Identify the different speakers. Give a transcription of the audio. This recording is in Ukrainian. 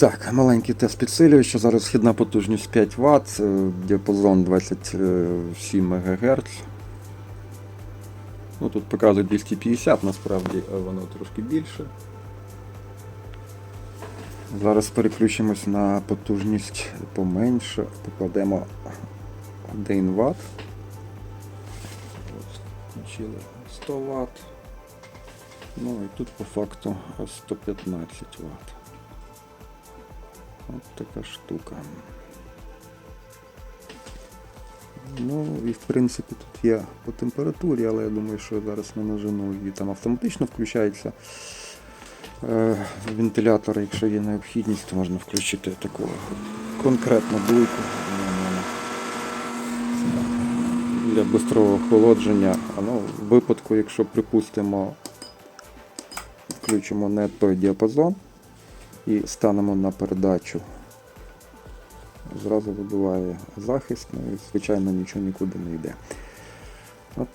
Speaker 1: Так, маленький тест підсилювача. Зараз східна потужність 5 Вт, е, діапазон 27 МГц. Ну, тут показує 250, насправді е, воно трошки більше. Зараз переключимось на потужність поменше, покладемо 1 Вт. Включили 100 Вт. Ну і тут по факту 115 Вт. От така штука. Ну і в принципі тут є по температурі, але я думаю, що я зараз не нажену і там автоматично включається е, вентилятор, якщо є необхідність, то можна включити таку конкретну дуйку для бистрого охолодження. А ну, в випадку, якщо припустимо, включимо не той діапазон і станемо на передачу. Зразу вибиває захист, ну і звичайно нічого нікуди не йде. От